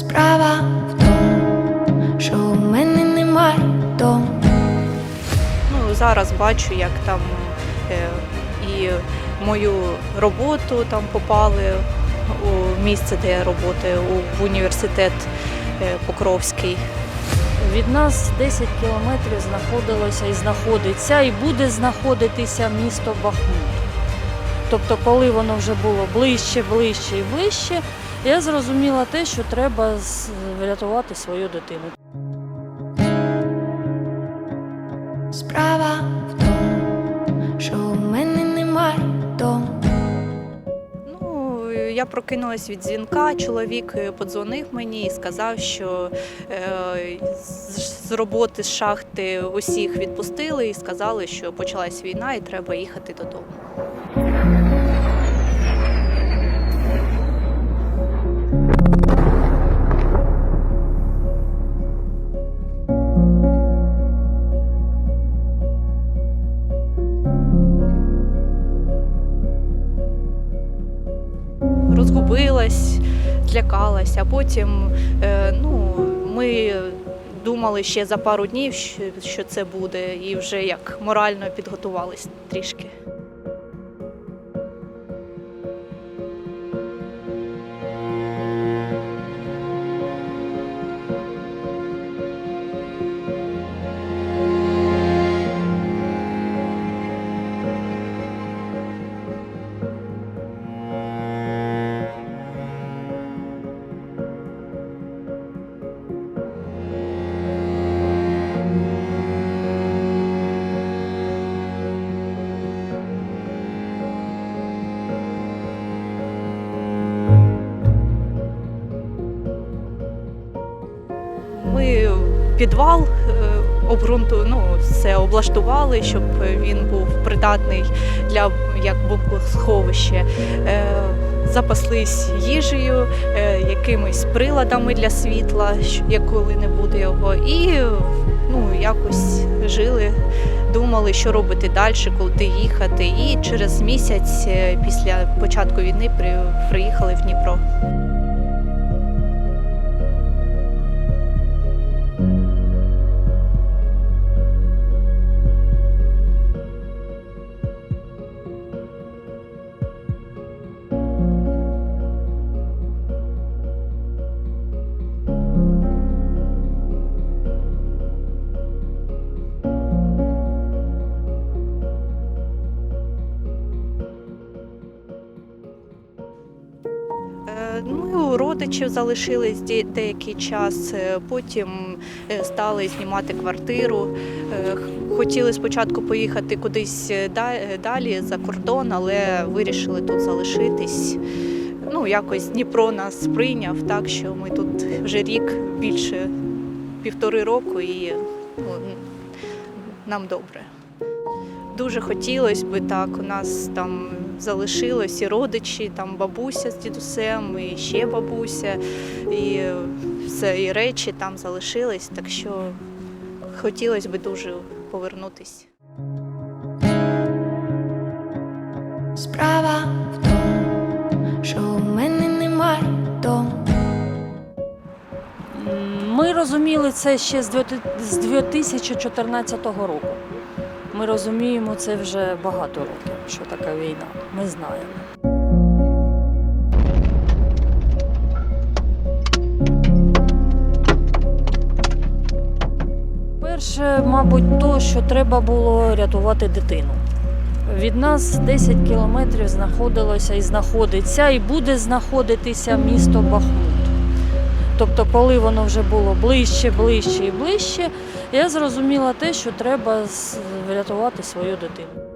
Справа в тому, що у мене немає дому. Ну, зараз бачу, як там е, і мою роботу там попали у місце, де я працюю, у- в університет е, Покровський. Від нас 10 кілометрів знаходилося і знаходиться, і буде знаходитися місто Бахмут. Тобто, коли воно вже було ближче, ближче і ближче, я зрозуміла те, що треба врятувати свою дитину. Справа в тому, що у мене немає дому. Ну, я прокинулась від дзвінка. Чоловік подзвонив мені і сказав, що е, з роботи з шахти усіх відпустили і сказали, що почалась війна і треба їхати додому. Розгубилась, злякалась, а потім е, ну, ми думали ще за пару днів, що це буде, і вже як морально підготувались трішки. Підвал е, обґрунту, ну, все облаштували, щоб він був придатний для як бомбосховище. Е, Запаслись їжею, е, якимись приладами для світла, як коли не буде його, і ну, якось жили, думали, що робити далі, куди їхати. І через місяць після початку війни приїхали в Дніпро. Ми у родичів залишились деякий час, е, потім е, стали знімати квартиру. Е, Хотіли спочатку поїхати кудись да- далі за кордон, але вирішили тут залишитись. Ну, якось Дніпро нас прийняв, так що ми тут вже рік більше півтори року і ну, нам добре. Дуже хотілося би так. У нас там залишилось і родичі, там бабуся з дідусем, і ще бабуся, і все, і речі там залишились. Так що хотілося б дуже повернутися. Справа в тому, що у мене немає дому. Ми розуміли це ще з 2014 року. Ми розуміємо це вже багато років, що така війна. Ми знаємо. Перше, мабуть, то, що треба було рятувати дитину. Від нас 10 кілометрів знаходилося і знаходиться, і буде знаходитися місто Бахмут. Тобто, коли воно вже було ближче, ближче і ближче, я зрозуміла те, що треба врятувати свою дитину.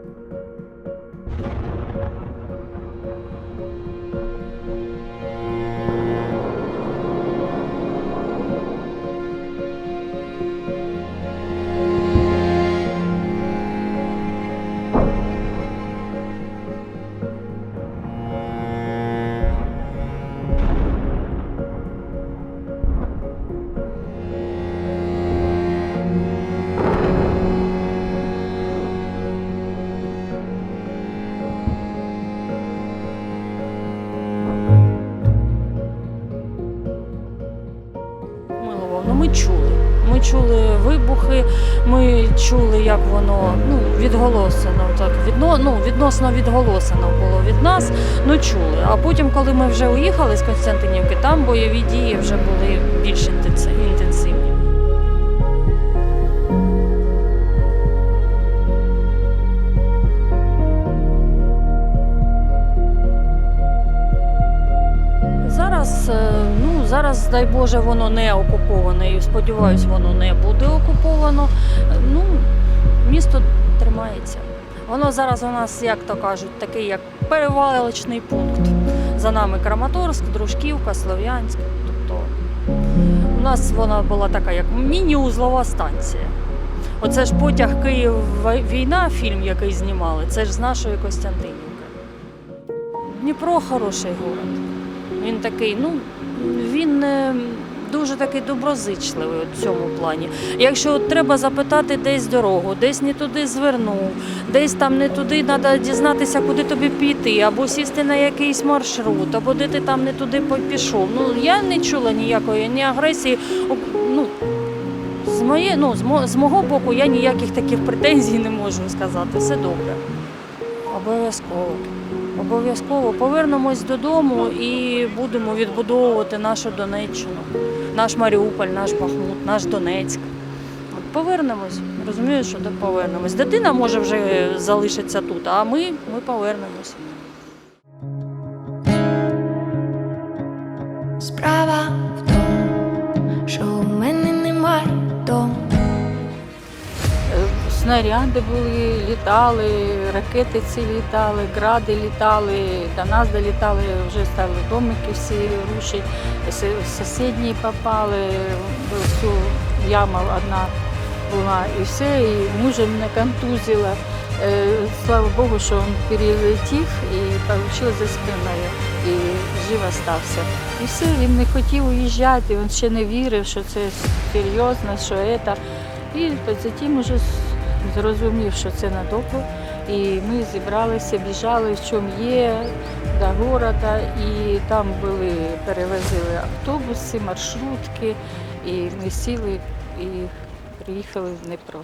Ми чули, як воно ну, відголосено, так, відно, ну, відносно відголосено було від нас, ну чули. А потім, коли ми вже уїхали з Константинівки, там бойові дії вже були більш інтенси- інтенсивні. Дай Боже, воно не окуповане і сподіваюсь, воно не буде окуповано. Ну, місто тримається. Воно зараз у нас, як то кажуть, такий як перевалочний пункт. За нами Краматорськ, Дружківка, Слов'янськ. Тобто у нас вона була така, як міні-узлова станція. Оце ж потяг Київ війна, фільм, який знімали, це ж з нашої Костянтинівки. Дніпро хороший город. Він такий, ну він е, дуже такий доброзичливий у цьому плані. Якщо треба запитати десь дорогу, десь не туди звернув, десь там не туди треба дізнатися, куди тобі піти, або сісти на якийсь маршрут, або де ти там не туди пішов. Ну я не чула ніякої ні агресії. Ну, з, моє, ну, з мого боку я ніяких таких претензій не можу сказати. Все добре. Обов'язково. Обов'язково повернемось додому і будемо відбудовувати нашу Донеччину, наш Маріуполь, наш Бахмут, наш Донецьк. Повернемось. Розумію, що повернемось. Дитина може вже залишитися тут, а ми, ми повернемось. Справа Снаряди були, літали, ракети ці літали, гради літали, до нас долітали, вже стали домики всі рушить, сусідні попали, всю яма одна була і все, і мужа мене контузило. Е, Слава Богу, що він перелетів і отримав за спиною і жив остався. І все, він не хотів уїжджати, він ще не вірив, що це серйозно, що це. І потім уже зрозумів, що це надовго. І ми зібралися, біжали, в чому є, до міста. І там були, перевезли автобуси, маршрутки, і ми сіли і приїхали в Дніпро.